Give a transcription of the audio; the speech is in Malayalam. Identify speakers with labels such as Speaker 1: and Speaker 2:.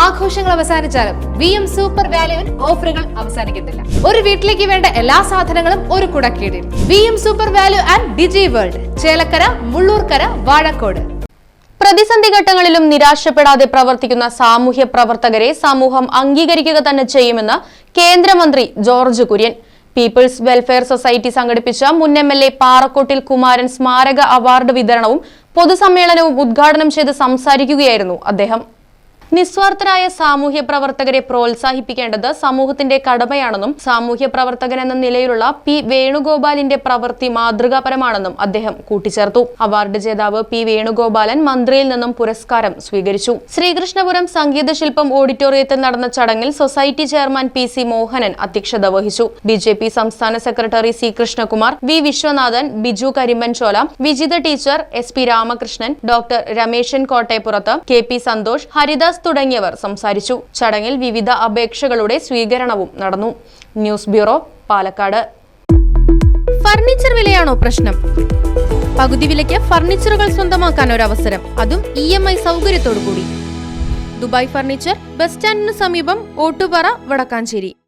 Speaker 1: ആഘോഷങ്ങൾ അവസാനിച്ചാലും വി എം സൂപ്പർ വാല്യുവിൽ ഓഫറുകൾ അവസാനിക്കുന്നില്ല. ഒരു വീട്ടിലേക്ക് വേണ്ട എല്ലാ സാധനങ്ങളും ഒരു കുടക്കീടിൽ. V M super value and digi world Chelakkara Mullurkara Vazhakode.
Speaker 2: പ്രതിസന്ധി ഘട്ടങ്ങളിലും നിരാശപ്പെടാതെ പ്രവർത്തിക്കുന്ന സാമൂഹ്യ പ്രവർത്തകരെ സമൂഹം അംഗീകരിക്കുക തന്നെ ചെയ്യുമെന്ന് കേന്ദ്രമന്ത്രി George Kurian. People's welfare society സംഘടിപ്പിച്ച മുൻ M L A Parakkottil Kumaran സ്മാരക അവാർഡ് വിതരണവും പൊതുസമ്മേളനവും ഉദ്ഘാടനം ചെയ്ത് സംസാരിക്കുകയായിരുന്നു അദ്ദേഹം. നിസ്വാർത്ഥരായ സാമൂഹ്യ പ്രവർത്തകരെ പ്രോത്സാഹിപ്പിക്കേണ്ടത് സമൂഹത്തിന്റെ കടമയാണെന്നും സാമൂഹ്യ പ്രവർത്തകൻ എന്ന നിലയിലുള്ള പി വേണുഗോപാലിന്റെ പ്രവൃത്തി മാതൃകാപരമാണെന്നും അദ്ദേഹം കൂട്ടിച്ചേർത്തു. അവാർഡ് ജേതാവ് പി വേണുഗോപാലൻ മന്ത്രിയിൽ നിന്നും പുരസ്കാരം സ്വീകരിച്ചു. ശ്രീകൃഷ്ണപുരം സംഗീത സംഗീതശില്പം ഓഡിറ്റോറിയത്തിൽ നടന്ന ചടങ്ങിൽ society chairman P C Mohanan അധ്യക്ഷത വഹിച്ചു. ബി ജെ പി സംസ്ഥാന secretary C Krishnakumar V Viswanathan Biju Karimbanchola Vijitha teacher S P Ramakrishnan doctor Rameshan കോട്ടയപ്പുറത്ത് K P Santhosh Haridas തുടങ്ങിയവർ സംസാരിച്ചു. ചടങ്ങിൽ വിവിധ അപേക്ഷകളുടെ സ്വീകരണവും നടന്നു. News bureau Palakkad.
Speaker 3: ഫർണിച്ചർ വിലയാണോ പ്രശ്നം? പകുതി വിലയ്ക്ക് ഫർണിച്ചറുകൾ സ്വന്തമാക്കാൻ ഒരു അവസരം അതും ഇ എം ഐ സൗകര്യത്തോടു കൂടി ദുബായ് ഫർണിച്ചർ ബസ് സ്റ്റാൻഡിന് സമീപം ഓട്ടുപാറ വടക്കാഞ്ചേരി.